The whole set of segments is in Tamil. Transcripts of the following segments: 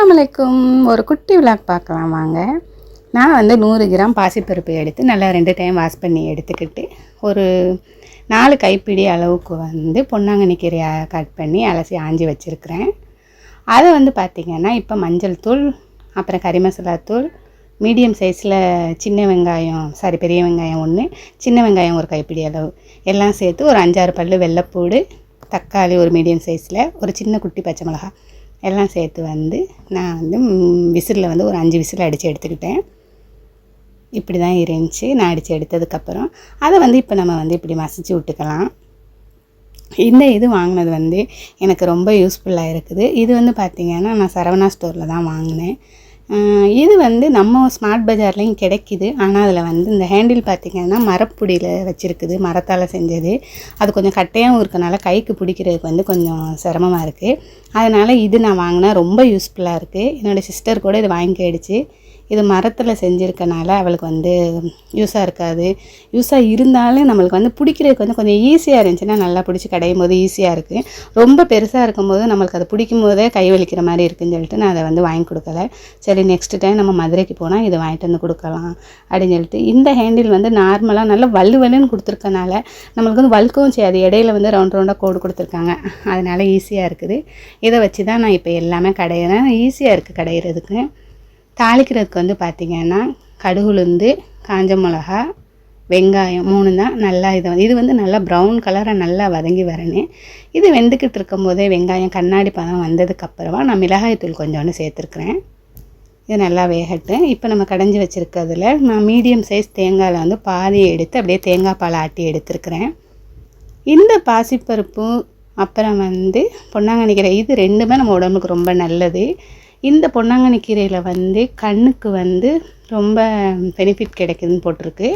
அஸ்ஸலாமு அலைக்கும் ஒரு குட்டி விளாக் பார்க்கலாம் வாங்க. நான் வந்து நூறு கிராம் பாசிப்பருப்பு எடுத்து நல்லா ரெண்டு டைம் வாஷ் பண்ணி எடுத்துக்கிட்டு ஒரு நாலு கைப்பிடி அளவுக்கு வந்து பொன்னாங்கண்ணி கீரையை கட் பண்ணி அலசி ஆஞ்சி வச்சுருக்கிறேன். அதை வந்து பார்த்திங்கன்னா இப்போ மஞ்சள் தூள் அப்புறம் கறி மசாலா தூள் மீடியம் சைஸில் சின்ன வெங்காயம் சாரி பெரிய வெங்காயம் ஒன்று சின்ன வெங்காயம் ஒரு கைப்பிடி அளவு எல்லாம் சேர்த்து ஒரு அஞ்சாறு பல்லு வெள்ளைப்பூடு தக்காளி ஒரு மீடியம் சைஸில் ஒரு சின்ன குட்டி பச்சை மிளகாய். எல்லாம் சேர்த்து வந்து நான் வந்து விசிலில் வந்து ஒரு அஞ்சு விசில் அடித்து எடுத்துக்கிட்டேன். இப்படி தான் இருந்துச்சு. நான் அடித்து எடுத்ததுக்கப்புறம் அதை வந்து இப்போ நம்ம வந்து இப்படி மசிச்சு விட்டுக்கலாம். இந்த இது வாங்கினது வந்து எனக்கு ரொம்ப யூஸ்ஃபுல்லாக இருக்குது. இது வந்து பார்த்திங்கன்னா நான் சரவணா ஸ்டோரில் தான் வாங்கினேன். இது வந்து நம்ம ஸ்மார்ட் பஜார்லேயும் கிடைக்கிது. ஆனால் அதில் வந்து இந்த ஹேண்டில் பார்த்திங்கன்னா மரப்புடியில் வச்சுருக்குது. மரத்தால் செஞ்சது. அது கொஞ்சம் கட்டையாகவும் இருக்கனால கைக்கு பிடிக்கிறதுக்கு வந்து கொஞ்சம் சிரமமாக இருக்குது அதனால் இது நான் வாங்கினா ரொம்ப யூஸ்ஃபுல்லாக இருக்குது என்னோடய சிஸ்டர் கூட இது வாங்கிக்கிடுச்சு. இது மரத்தில் செஞ்சுருக்கனால அவளுக்கு வந்து யூஸாக இருக்காது. யூஸாக இருந்தாலும் நம்மளுக்கு வந்து பிடிக்கிறதுக்கு வந்து கொஞ்சம் ஈஸியாக இருந்துச்சுன்னா நல்லா பிடிச்சி கடையும் போது ஈஸியாக இருக்குது ரொம்ப பெருசாக இருக்கும்போது நம்மளுக்கு அதை பிடிக்கும் போதே கை வலிக்கிற மாதிரி இருக்குன்னு சொல்லிட்டு நான் அதை வந்து வாங்கி கொடுக்கல. சரி நெக்ஸ்ட் டைம் நம்ம மதுரைக்கு போனால் இதை வாங்கிட்டு வந்து கொடுக்கலாம் அப்படின்னு சொல்லிட்டு இந்த ஹேண்டில் வந்து நார்மலாக நல்லா வலு வலுன்னு கொடுத்துருக்கனால நம்மளுக்கு வந்து வழுக்கவும் செய்யாது. இடையில வந்து ரவுண்ட் ரவுண்டாக கோடு கொடுத்துருக்காங்க. அதனால் ஈஸியாக இருக்குது. இதை வச்சு தான் நான் இப்போ எல்லாமே கடையிறேன். ஈஸியாக இருக்குது கடையிறதுக்கு. தாளிக்கிறதுக்கு வந்து பார்த்திங்கன்னா கடுகுலுந்து காஞ்ச மிளகா வெங்காயம் மூணு தான் நல்லா இது வந்து இது வந்து நல்லா ப்ரௌன் கலராக நல்லா வதங்கி வரணும். இது வெந்துக்கிட்டு இருக்கும் போதே வெங்காயம் கண்ணாடி பதம் வந்ததுக்கப்புறமா நான் மிளகாய்த்தூள் கொஞ்சோண்டு சேர்த்துருக்குறேன். இது நல்லா வேகட்டும். இப்போ நம்ம கடைஞ்சி வச்சுருக்கிறதுல நான் மீடியம் சைஸ் தேங்காயில் வந்து பாதி எடுத்து அப்படியே தேங்காய் பால் ஆட்டி எடுத்துருக்குறேன். இந்த பாசிப்பருப்பு அப்புறம் வந்து பொன்னாங்கண்ணி இது ரெண்டுமே நம்ம உடம்புக்கு ரொம்ப நல்லது. இந்த பொன்னாங்கண்ணி கீரையில் வந்து கண்ணுக்கு வந்து ரொம்ப பெனிஃபிட் கிடைக்குதுன்னு போட்டிருக்கு.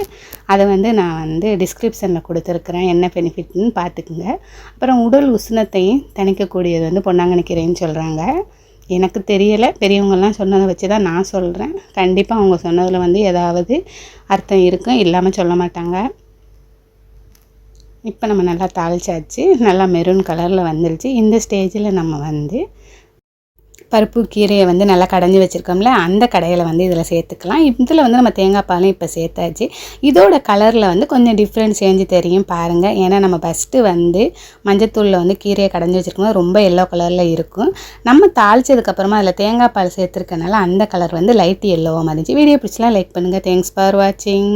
அதை வந்து நான் வந்து டிஸ்கிரிப்ஷனில் கொடுத்துருக்குறேன். என்ன பெனிஃபிட்னு பார்த்துக்குங்க. அப்புறம் உடல் உஷ்ணத்தையும் தணிக்கக்கூடியது வந்து பொன்னாங்கண்ணி கீரைன்னு சொல்கிறாங்க எனக்கு தெரியலை பெரியவங்கள்லாம் சொன்னதை வச்சு தான் நான் சொல்கிறேன் கண்டிப்பாக அவங்க சொன்னதில் வந்து ஏதாவது அர்த்தம் இருக்கும். இல்லாமல் சொல்ல மாட்டாங்க. இப்போ நம்ம நல்லா தாளிச்சாச்சு. நல்லா மெரூன் கலரில் வந்துருச்சு. இந்த ஸ்டேஜில் நம்ம வந்து பருப்பு கீரையை வந்து நல்லா கடைஞ்சி வச்சுருக்கோம்ல அந்த கடையில் வந்து இதில் சேர்த்துக்கலாம். இதில் வந்து நம்ம தேங்காய் பாலும் இப்போ சேர்த்தாச்சு. இதோட கலரில் வந்து கொஞ்சம் டிஃப்ரெண்ட் சேஞ்சு தெரியும் பாருங்கள் ஏன்னா நம்ம ஃபஸ்ட்டு வந்து மஞ்சத்தூளில் வந்து கீரையை கடைஞ்சி வச்சுருக்கோம் ரொம்ப எல்லோ கலரில் இருக்கும். நம்ம தாளிச்சதுக்கப்புறமா அதில் தேங்காய் பால் சேர்த்துருக்கனால அந்த கலர் வந்து லைட் எல்லோவாக இருந்துச்சு வீடியோ பிடிச்சலாம் லைக் பண்ணுங்கள் தேங்க்ஸ் ஃபார் வாட்சிங்